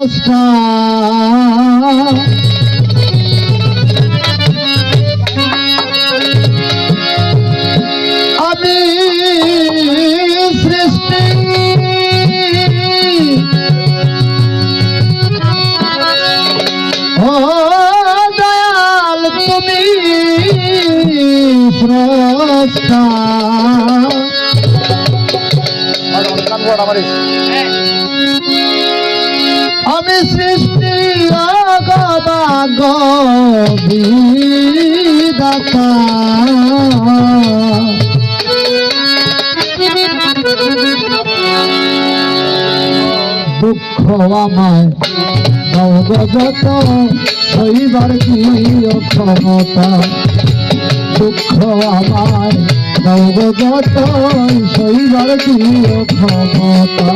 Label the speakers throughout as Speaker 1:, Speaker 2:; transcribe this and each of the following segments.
Speaker 1: আমি বিদাতা দুঃখ আমায় নবগত হইবার কি ক্ষমতা দুঃখ আমায় নবগত সইবার কি ক্ষমতা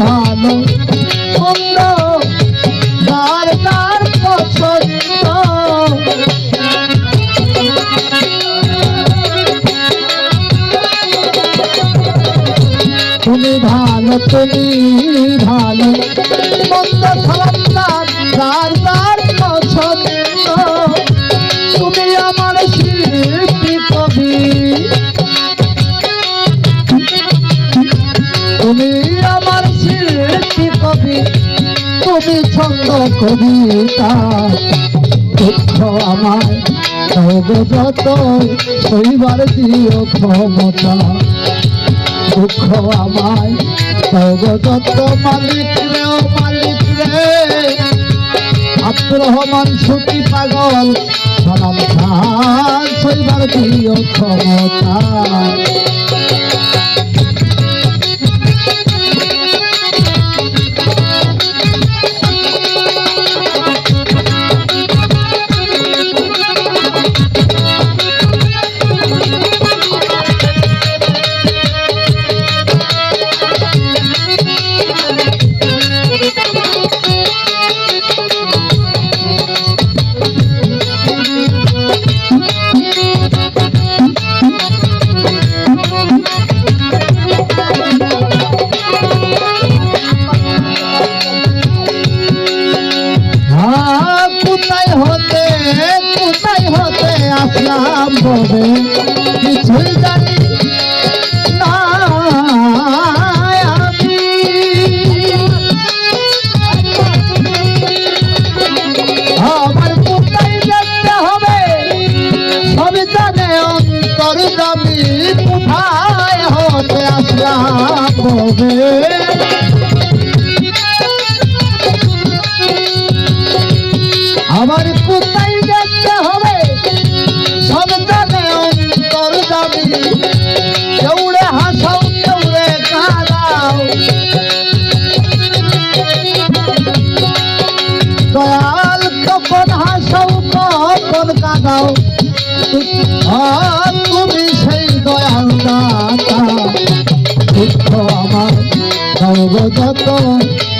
Speaker 1: ভালো মন্দ তার তুমি ভালো তুমি ছন্দ কবিতা দুঃখ আমার যত শৈবার দিও ক্ষমতা, দুঃখ আমায় যত মালিক রে মালিক রে। আব্দুর রহমান সুখী পাগল, সালাম খান শৈবার দিও ক্ষমতা।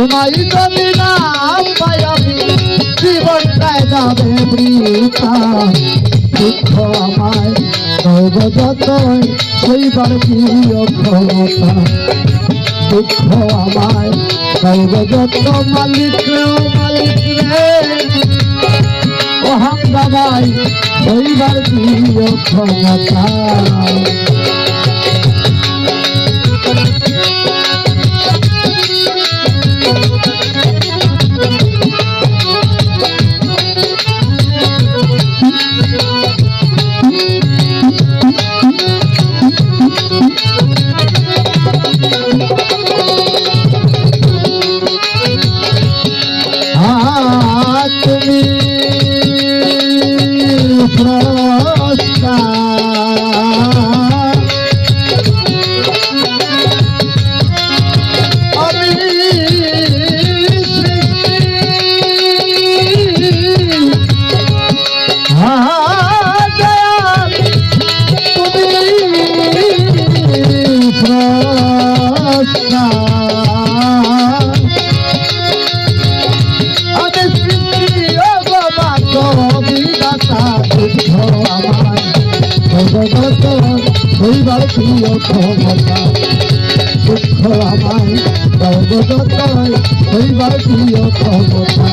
Speaker 1: তোমায় যদি না পাই আমি, জীবনটায় যাবে বৃথা। দুঃখ আমায় সর্ব যতই সেইবার প্রিয় মালিক মালিক thank you. হইবার প্রিয় ক্ষমতা দুঃখ আমার জগত হইবার প্রিয় ক্ষমতা